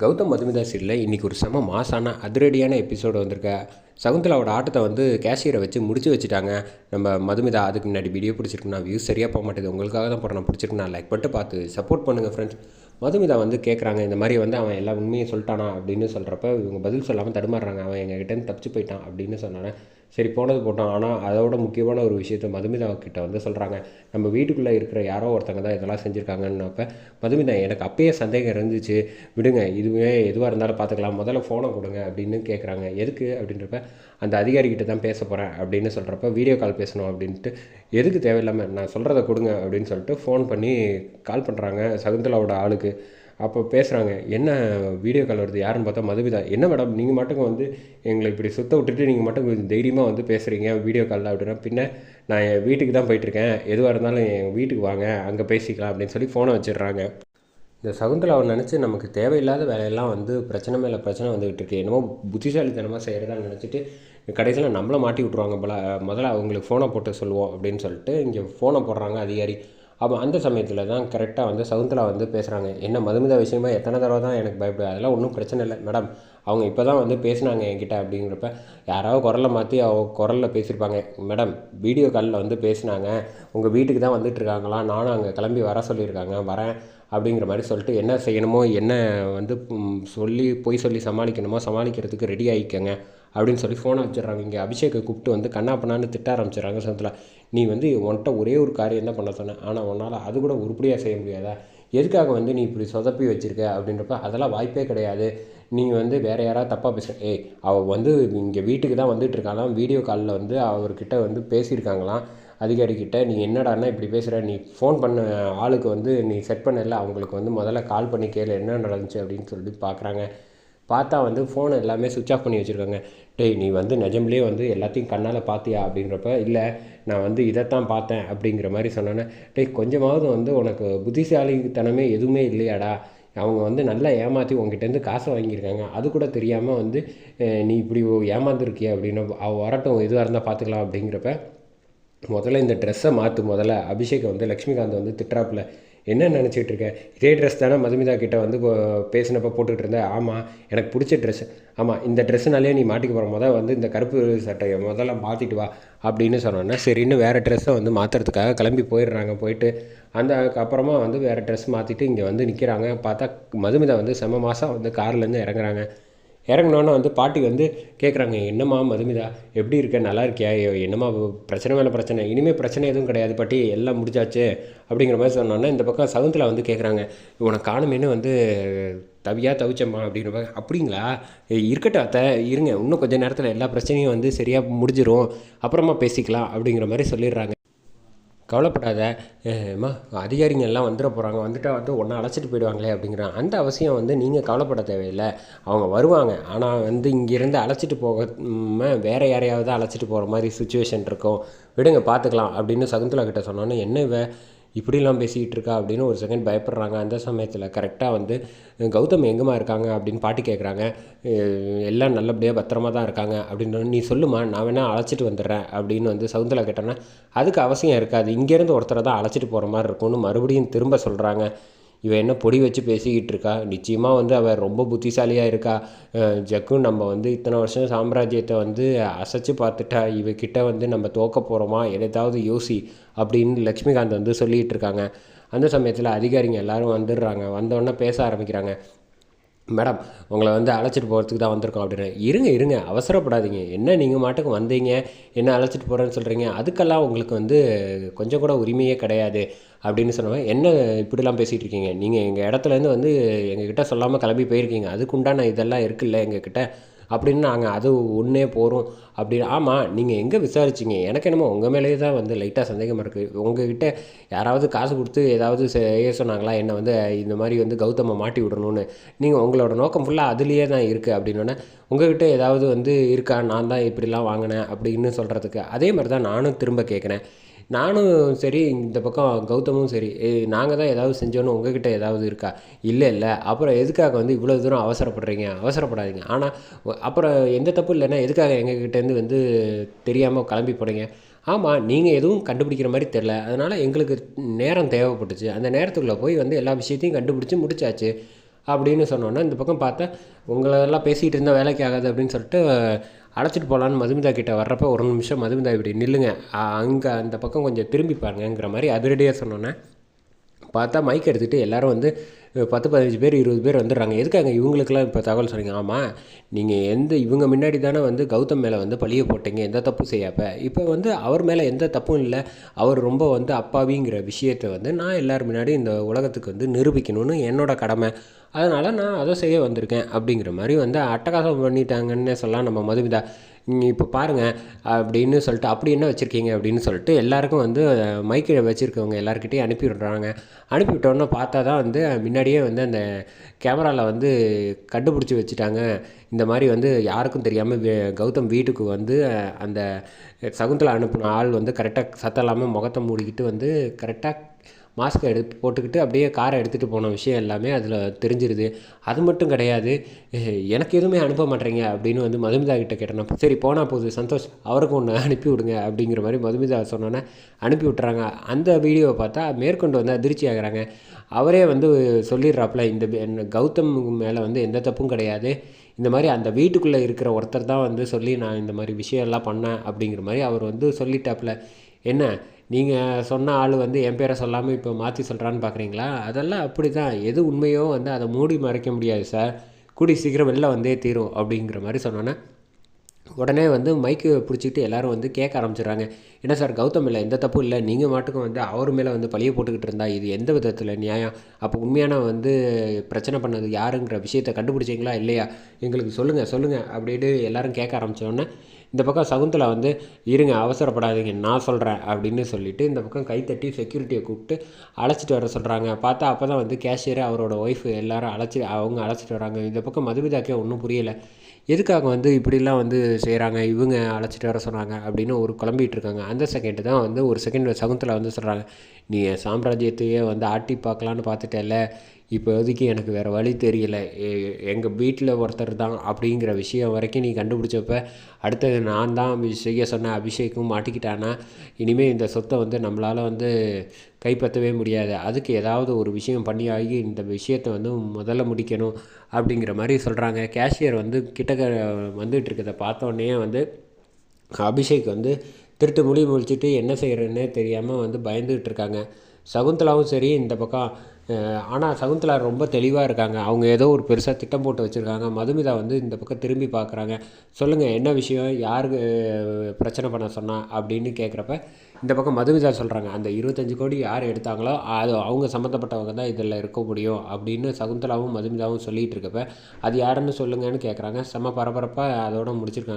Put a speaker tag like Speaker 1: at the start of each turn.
Speaker 1: கௌதம் மதுமிதா சீரியலில் இன்றைக்கி ஒரு செம மாசான அதிரடியான எபிசோடு வந்திருக்க. சகுந்தலாவோட ஆட்டத்தை வந்து கேஷியரை வச்சு முடிச்சு வச்சுட்டாங்க. நம்ம மதுமிதா அதுக்கு முன்னாடி வீடியோ பிடிச்சிருக்குன்னா வியூஸ் சரியாக போக மாட்டேது. உங்களுக்காக தான் போகிறேன் பிடிச்சிருக்குண்ணா லைக் பண்ணிட்டு பார்த்து சப்போர்ட் பண்ணுங்கள் ஃப்ரெண்ட்ஸ் மதுமிதா வந்து கேட்குறாங்க இந்த மாதிரி வந்து அவன் எல்லா உண்மையும் சொல்லிட்டானா அப்படின்னு சொல்கிறப்ப இவங்க பதில் சொல்லாமல் தடுமாறுறாங்க. அவன் எங்ககிட்டேருந்து தப்பிச்சு போயிட்டான் அப்படின்னு சொன்னானே சரி போனது போட்டோம். ஆனால் அதோட முக்கியமான ஒரு விஷயத்த மதுமிதா கிட்ட வந்து சொல்கிறாங்க நம்ம வீட்டுக்குள்ளே இருக்கிற யாரோ ஒருத்தங்க தான் இதெல்லாம் செஞ்சுருக்காங்கன்னப்ப மதுமிதா எனக்கு அப்பயே சந்தேகம் இருந்துச்சு. விடுங்க இதுவே எதுவாக இருந்தாலும் பார்த்துக்கலாம் முதல்ல ஃபோனை கொடுங்க அப்படின்னு கேட்குறாங்க எதுக்கு அப்படின்றப்ப அந்த அதிகாரிகிட்ட தான் பேச போகிறேன் அப்படின்னு சொல்கிறப்ப வீடியோ கால் பேசணும் அப்படின்ட்டு எதுக்கு தேவையில்லாமல் நான் சொல்கிறத கொடுங்க அப்படின்னு சொல்லிட்டு ஃபோன் பண்ணி கால் பண்ணுறாங்க சகுந்தலாவோட ஆளுக்கு. அப்போ பேசுகிறாங்க என்ன வீடியோ கால் வருது? யாருன்னு பார்த்தா மதுமிதா என்ன மேடம் நீங்கள் மட்டும் வந்து எங்களை இப்படி சுத்த விட்டுட்டு நீங்கள் மட்டும் கொஞ்சம் தைரியமாக வந்து பேசுகிறீங்க வீடியோ காலில் அப்படின்னா. பின்ன நான் என் வீட்டுக்கு தான் போயிட்டுருக்கேன். எதுவாக இருந்தாலும் என் வீட்டுக்கு வாங்க அங்கே பேசிக்கலாம் அப்படின்னு சொல்லி ஃபோனை வச்சிடுறாங்க. இந்த சகுந்தலாவை நினச்சி நமக்கு தேவையில்லாத வேலையெல்லாம் வந்து பிரச்சனை மேலே பிரச்சனை வந்துகிட்டு இருக்கு. என்னமோ புத்திசாலித்தனமாக செய்கிறதா நினச்சிட்டு கடைசியில் நம்மளை மாட்டி விட்ருவாங்க போல. முதல்ல அவங்களுக்கு ஃபோனை போட்டு சொல்லுவோம் அப்படின்னு சொல்லிட்டு இங்கே ஃபோனை போடுறாங்க அதிகாரி. அப்போ அந்த சமயத்தில் தான் கரெக்டாக வந்து சகுந்தலா வந்து பேசுகிறாங்க என்ன மதுமிதா விஷயமா எத்தனை தடவை தான் எனக்கு பயப்படுது அதெல்லாம் ஒன்றும் பிரச்சனை இல்லை. மேடம் அவங்க இப்போ தான் வந்து பேசுனாங்க என்கிட்ட அப்படிங்கிறப்ப யாராவது குரலை மாற்றி அவங்க குரலில் பேசியிருப்பாங்க. மேடம் வீடியோ காலில் வந்து பேசினாங்க. உங்கள் வீட்டுக்கு தான் வந்துட்டுருக்காங்களா நானும் அங்கே கிளம்பி வர சொல்லியிருக்காங்க. வரேன். அப்படிங்கிற மாதிரி சொல்லிட்டு என்ன செய்யணுமோ என்ன வந்து சொல்லி பொய் சொல்லி சமாளிக்கணுமோ சமாளிக்கிறதுக்கு ரெடி ஆகிக்கங்க அப்படின்னு சொல்லி ஃபோனை வச்சிடுறாங்க. இங்கே அபிஷேக்கை கூப்பிட்டு வந்து கண்ணா பண்ணான்னு திட்ட ஆரம்பிச்சிடுறாங்க சொந்தத்தில். நீ வந்து உன்கிட்ட ஒரே ஒரு காரியம் தான் பண்ண சொன்னேன் ஆனால் உன்னால் அது கூட உருப்படியாக செய்ய முடியாதா? எதுக்காக வந்து நீ இப்படி சொதப்பி வச்சுருக்க? அப்படின்றப்ப அதெல்லாம் வாய்ப்பே கிடையாது. நீங்கள் வந்து வேறு யாராவது தப்பாக பேச ஏய் அவள் வந்து இங்கே வீட்டுக்கு தான் வந்துட்டு இருக்காளாம். வீடியோ காலில் வந்து அவர்கிட்ட வந்து பேசியிருக்காங்களாம். அதிகாரிக்கிட்ட நீ என்னடான்னா இப்படி பேசுகிற நீ ஃபோன் பண்ண ஆளுக்கு வந்து நீ செட் பண்ணல. அவங்களுக்கு வந்து முதல்ல கால் பண்ணி கேளு. என்ன நடந்துச்சு? அப்படின்னு சொல்லிட்டு பார்க்குறாங்க பார்த்தா வந்து ஃபோனை எல்லாமே சுவிட்ச் ஆஃப் பண்ணி வச்சுருக்காங்க. டேய் நீ வந்து நிஜம்லேயே வந்து எல்லாத்தையும் கண்ணால் பார்த்தியா அப்படின்றப்ப இல்லை நான் வந்து இதைத்தான் பார்த்தேன். அப்படிங்கிற மாதிரி சொன்னோன்னே டேய் கொஞ்சமாவது வந்து உனக்கு புத்திசாலித்தனமே எதுவுமே இல்லையாடா? அவங்க வந்து நல்லா ஏமாற்றி உங்ககிட்டேருந்து காசை வாங்கியிருக்காங்க. அது கூட தெரியாமல் வந்து நீ இப்படி ஏமாந்துருக்கிய? அப்படின்னு அவள் வரட்டும் எதுவாக இருந்தால் பார்த்துக்கலாம் அப்படிங்கிறப்ப முதல்ல இந்த ட்ரெஸ்ஸை மாற்று முதல்ல. அபிஷேக் வந்து லக்ஷ்மிகாந்த் வந்து திட்டுறாப்புல. என்ன நினச்சிட்டு இருக்க? இதே ட்ரெஸ் தானே மதுமிதா கிட்டே வந்து பேசினப்போ போட்டுக்கிட்டு இருந்தேன் ஆமாம் எனக்கு பிடிச்ச ட்ரெஸ் ஆமாம் இந்த ட்ரெஸ்ஸுனாலே நீ மாட்டிக்க போகிற முதல் வந்து இந்த கருப்பு சட்டையை முதல்ல மாற்றிட்டு வா அப்படின்னு சொன்னோன்னே சரின்னு வேறு ட்ரெஸ்ஸை வந்து மாற்றுறதுக்காக கிளம்பி போயிடுறாங்க. போயிட்டு அந்த அப்புறமா வந்து வேறு ட்ரெஸ் மாற்றிட்டு இங்கே வந்து நிற்கிறாங்க பார்த்தா மதுமிதா வந்து செம மாதம் வந்து கார்லேருந்து இறங்குறாங்க. இறங்கினோன்னா வந்து பாட்டி வந்து கேட்குறாங்க என்னம்மா மதுமிதா எப்படி இருக்க? நல்லா இருக்கியா? என்னம்மா பிரச்சனை மேலே பிரச்சனை? இனிமேல் பிரச்சனை எதுவும் கிடையாது பாட்டி எல்லாம் முடிஞ்சாச்சு. அப்படிங்கிற மாதிரி சொன்னோன்னா இந்த பக்கம் சகுந்தலா வந்து கேட்குறாங்க உனக்கு காணுமேனு வந்து தவியாக தவிச்சம்மா அப்படிங்கிற அப்படிங்களா? இருக்கட்டும் அத்தை இருங்க. இன்னும் கொஞ்ச நேரத்தில் எல்லா பிரச்சனையும் வந்து சரியாக முடிஞ்சிடும் அப்புறமா பேசிக்கலாம் அப்படிங்கிற மாதிரி சொல்லிடுறாங்க. கவலைப்படாத. அம்மா அதிகாரிங்க எல்லாம் வந்துட போகிறாங்க வந்துட்டா வந்து ஒன்றா அழைச்சிட்டு போயிடுவாங்களே அப்படிங்கிறான். அந்த அவசியம் வந்து நீங்கள் கவலைப்பட தேவையில்லை. அவங்க வருவாங்க. ஆனால் வந்து இங்கேருந்து அழைச்சிட்டு போக வேறு யாரையாவது அழைச்சிட்டு போகிற மாதிரி சுச்சுவேஷன் இருக்கும். விடுங்க பார்த்துக்கலாம் அப்படின்னு சகுந்தலா கிட்ட சொன்னோன்னே என்ன இவ? இப்படிலாம் பேசிக்கிட்டு இருக்கா அப்படின்னு ஒரு செகண்ட் பயப்படுறாங்க. அந்த சமயத்தில் கரெக்டாக வந்து கௌதம் எங்கேம்மா இருக்காங்க? அப்படின்னு பாட்டு கேட்குறாங்க எல்லாம் நல்லபடியாக பத்திரமா தான் இருக்காங்க. அப்படின்னு நீ சொல்லுமா நான் வேணால் அழைச்சிட்டு வந்துடுறேன். அப்படின்னு வந்து சவுந்தலா கேட்டோன்னா அதுக்கு அவசியம் இருக்காது. இங்கேருந்து ஒருத்தரை தான் அழைச்சிட்டு போகிற மாதிரி இருக்கும்னு மறுபடியும் திரும்ப சொல்கிறாங்க இவன் என்ன பொடி வச்சு பேசிக்கிட்டு இருக்கா? நிச்சயமாக வந்து அவள் ரொம்ப புத்திசாலியாக இருக்கா? அஹ் ஜக்கு நம்ம வந்து இத்தனை வருஷம் சாம்ராஜ்யத்தை வந்து அசைச்சு பார்த்துட்டா இவக்கிட்ட வந்து நம்ம தோக்க போகிறோமா எதாவது யோசி அப்படின்னு லக்ஷ்மிகாந்த் வந்து சொல்லிகிட்டு இருக்காங்க. அந்த சமயத்தில் அதிகாரிங்க எல்லாரும் வந்துடுறாங்க. வந்தோடனே பேச ஆரம்பிக்கிறாங்க. மேடம் உங்களை வந்து அழைச்சிட்டு போகிறதுக்கு தான் வந்திருக்கோம் அப்படின்னு இருங்க இருங்க அவசரப்படாதீங்க. என்ன நீங்கள் மாட்டுக்கு வந்தீங்க? என்ன அழைச்சிட்டு போகிறேன்னு சொல்கிறீங்க அதுக்கெல்லாம் உங்களுக்கு வந்து கொஞ்சம் கூட உரிமையே கிடையாது அப்படின்னு சொன்னவன் என்ன இப்படிலாம் பேசிகிட்டு இருக்கீங்க நீங்கள் எங்கள் இடத்துலேருந்து வந்து எங்ககிட்ட சொல்லாமல் கிளம்பி போயிருக்கீங்க. அதுக்குண்டான இதெல்லாம் இருக்குல்ல எங்ககிட்ட? அப்படின்னு நாங்கள் அது ஒன்றே போகிறோம் அப்படின்னு ஆமாம் நீங்கள் எங்கே விசாரிச்சீங்க? எனக்கு என்னமோ உங்கள் மேலேயே தான் வந்து லைட்டாக சந்தேகமாக இருக்குது உங்ககிட்ட யாராவது காசு கொடுத்து ஏதாவது செய்ய சொன்னாங்களா? என்னை வந்து இந்த மாதிரி வந்து கௌதமை மாட்டி விடணும்னு. நீங்கள் உங்களோட நோக்கம் ஃபுல்லாக அதுலேயே தான் இருக்குது அப்படின்னோடனே உங்ககிட்ட ஏதாவது வந்து இருக்கா? நான் தான் இப்படிலாம் வாங்கினேன் அப்படின்னு சொல்கிறதுக்கு அதே மாதிரி தான் நானும் திரும்ப கேட்குறேன் நானும் சரி இந்த பக்கம் கௌதமும் சரி நாங்கள் தான் ஏதாவது செஞ்சோன்னு உங்ககிட்ட ஏதாவது இருக்கா? இல்லை இல்லை. அப்புறம் எதுக்காக வந்து இவ்வளோ தூரம் அவசரப்படுறீங்க? அவசரப்படாதீங்க. ஆனால் அப்புறம் எந்த தப்பு இல்லைன்னா எதுக்காக எங்ககிட்டேருந்து வந்து தெரியாமல் கிளம்பி போனீங்க? ஆமாம் நீங்கள் எதுவும் கண்டுபிடிக்கிற மாதிரி தெரில அதனால் எங்களுக்கு நேரம் தேவைப்பட்டுச்சு. அந்த நேரத்துக்குள்ளே போய் வந்து எல்லா விஷயத்தையும் கண்டுபிடிச்சி முடிச்சாச்சு அப்படின்னு சொன்னோன்னே இந்த பக்கம் பார்த்தா உங்களெல்லாம் பேசிகிட்டு இருந்தால் வேலைக்கு ஆகாது அப்படின்னு சொல்லிட்டு அழைச்சிட்டு போகலான்னு மதுமிதா கிட்டே வர்றப்ப ஒரு நிமிஷம் மதுமிதா இப்படி நில்லுங்க. அங்கே அந்த பக்கம் கொஞ்சம் திரும்பி பாருங்கிற மாதிரி அதிரடியாக சொன்னோன்னே பார்த்தா மைக் எடுத்துகிட்டு எல்லோரும் வந்து பத்து பதினஞ்சு பேர் இருபது பேர் வந்துடுறாங்க. எதுக்காக இவங்களுக்கெல்லாம் இப்போ தகவல் சொன்னீங்க ஆமாம் நீங்கள் எந்த இவங்க முன்னாடி தானே வந்து கௌதம் மேலே வந்து பழிய போட்டீங்க. எந்த தப்பும் செய்யாப்ப இப்போ வந்து அவர் மேலே எந்த தப்பும் இல்லை. அவர் ரொம்ப வந்து அப்பாவிங்கிற விஷயத்தை வந்து நான் எல்லோரும் முன்னாடி இந்த உலகத்துக்கு வந்து நிரூபிக்கணும்னு என்னோடய கடமை. அதனால் நான் அதை செய்ய வந்திருக்கேன் அப்படிங்கிற மாதிரி வந்து அட்டகாசம் பண்ணிட்டாங்கன்னு சொல்லலாம் நம்ம மதுமிதா. இப்போ பாருங்கள் அப்படின்னு சொல்லிட்டு அப்படி என்ன வச்சுருக்கீங்க? அப்படின்னு சொல்லிட்டு எல்லாருக்கும் வந்து மைக்கில் வச்சுருக்கவங்க எல்லாருக்கிட்டையும் அனுப்பி விட்றாங்க. அனுப்பி விட்டோன்னே பார்த்தா தான் வந்து முன்னாடியே வந்து அந்த கேமராவில் வந்து கண்டுபிடிச்சி வச்சுட்டாங்க. இந்த மாதிரி வந்து யாருக்கும் தெரியாமல் கௌதம் வீட்டுக்கு வந்து அந்த சகுந்தலா அனுப்பின ஆள் வந்து கரெக்டாக சத்தம் இல்லாமல் முகத்தை மூடிக்கிட்டு வந்து கரெக்டாக மாஸ்க்கை எடுத்து போட்டுக்கிட்டு அப்படியே காரை எடுத்துகிட்டு போன விஷயம் எல்லாமே அதில் தெரிஞ்சிருது. அது மட்டும் கிடையாது. எனக்கு எதுவுமே அனுப்ப மாட்டேறீங்க அப்படின்னு வந்து மதுமிதா கிட்ட கேட்டேன். சரி போனால் போகுது சந்தோஷ் அவருக்கும் ஒன்று அனுப்பி விடுங்க அப்படிங்கிற மாதிரி மதுமிதா சொன்னோன்னே அனுப்பி விட்டுறாங்க. அந்த வீடியோவை பார்த்தா மேற்கொண்டு வந்து அதிர்ச்சி ஆகிறாங்க. அவரே வந்து சொல்லிடுறாப்புல இந்த கௌதம் மேலே வந்து எந்த தப்பும் கிடையாது. இந்த மாதிரி அந்த வீட்டுக்குள்ளே இருக்கிற ஒருத்தர் தான் வந்து சொல்லி நான் இந்த மாதிரி விஷயம்லாம் பண்ணேன் அப்படிங்கிற மாதிரி அவர் வந்து சொல்லிட்டாப்புல. என்ன நீங்கள் சொன்ன ஆள் வந்து என் பேரை சொல்லாமல் இப்போ மாற்றி சொல்கிறான்னு பார்க்குறீங்களா அதெல்லாம் அப்படி தான் எது உண்மையோ வந்து அதை மூடி மறைக்க முடியாது சார் கூடி சீக்கிரம் வெளில வந்தே தீரும் அப்படிங்கிற மாதிரி சொன்னோன்னே உடனே வந்து மைக்கு பிடிச்சிக்கிட்டு எல்லோரும் வந்து கேட்க ஆரம்பிச்சிடுறாங்க. என்ன சார் கௌதம் இல்லை எந்த தப்பும் இல்லை. நீங்கள் மாட்டுக்கும் வந்து அவர் மேலே வந்து பழிய போட்டுக்கிட்டு இருந்தா இது எந்த விதத்தில் நியாயம்? அப்போ உண்மையான வந்து பிரச்சனை பண்ணது யாருங்கிற விஷயத்தை கண்டுபிடிச்சிங்களா இல்லையா? எங்களுக்கு சொல்லுங்கள் சொல்லுங்கள் அப்படின்னு எல்லோரும் கேட்க ஆரம்பித்தோடனே இந்த பக்கம் சகுந்தலா வந்து இருங்க அவசரப்படாதீங்க நான் சொல்கிறேன் அப்படின்னு சொல்லிவிட்டு இந்த பக்கம் கைத்தட்டி செக்யூரிட்டியை கூப்பிட்டு அழைச்சிட்டு வர சொல்கிறாங்க பார்த்தா அப்போ தான் வந்து கேஷியர் அவரோட ஒய்ஃப் எல்லோரும் அழைச்சி அவங்க அழைச்சிட்டு வராங்க. இந்த பக்கம் மதுமிதாக்கே ஒன்றும் புரியலை. எதுக்காக வந்து இப்படிலாம் வந்து செய்கிறாங்க இவங்க அழைச்சிட்டு வர சொன்னாங்க அப்படின்னு ஒரு குழம்பிகிட்டு இருக்காங்க அந்த செகண்ட் தான் வந்து ஒரு செகண்ட் சகுந்தலா வந்து சொல்கிறாங்க நீ சாம்ராஜ்யத்தையே வந்து ஆட்டி பார்க்கலான்னு பார்த்துட்டேல இப்போதைக்கு எனக்கு வேறு வழி தெரியல. எங்கள் வீட்டில் ஒருத்தர் தான் அப்படிங்கிற விஷயம் வரைக்கும் நீ கண்டுபிடிச்சப்ப அடுத்தது நான் தான் செய்ய சொன்ன அபிஷேக்கும் மாட்டிக்கிட்டானா? இனிமேல் இந்த சொத்தை வந்து நம்மளால் வந்து கைப்பற்றவே முடியாது. அதுக்கு ஏதாவது ஒரு விஷயம் பண்ணி ஆகி இந்த விஷயத்தை வந்து முதல்ல முடிக்கணும் அப்படிங்கிற மாதிரி சொல்கிறாங்க கேஷியர் வந்து கிட்டக்க வந்துட்டு இருக்கிறத பார்த்தோன்னே வந்து அபிஷேக் வந்து திருட்டு முடி முழிச்சிட்டு என்ன செய்கிறேன்னே தெரியாமல் வந்து பயந்துகிட்டு இருக்காங்க. சகுந்தலாவும் சரி இந்த பக்கம் ஆனால் சகுந்தலா ரொம்ப தெளிவாக இருக்காங்க. அவங்க ஏதோ ஒரு பெருசாக திட்டம் போட்டு வச்சுருக்காங்க. மதுமிதா வந்து இந்த பக்கம் திரும்பி பார்க்குறாங்க சொல்லுங்கள் என்ன விஷயம்? யாருக்கு பிரச்சனை பண்ண சொன்னா அப்படின்னு கேட்குறப்ப இந்த பக்கம் மதுமிதா சொல்கிறாங்க அந்த இருபத்தஞ்சி கோடி யார் எடுத்தாங்களோ அது அவங்க சம்மந்தப்பட்டவங்க தான் இதில் இருக்க முடியும் அப்படின்னு சகுந்தலாவும் மதுமிதாவும் சொல்லிகிட்டு இருக்கப்ப அது யாருன்னு சொல்லுங்கன்னு கேட்குறாங்க செம்ம பரபரப்பாக அதோட முடிச்சிருக்காங்க.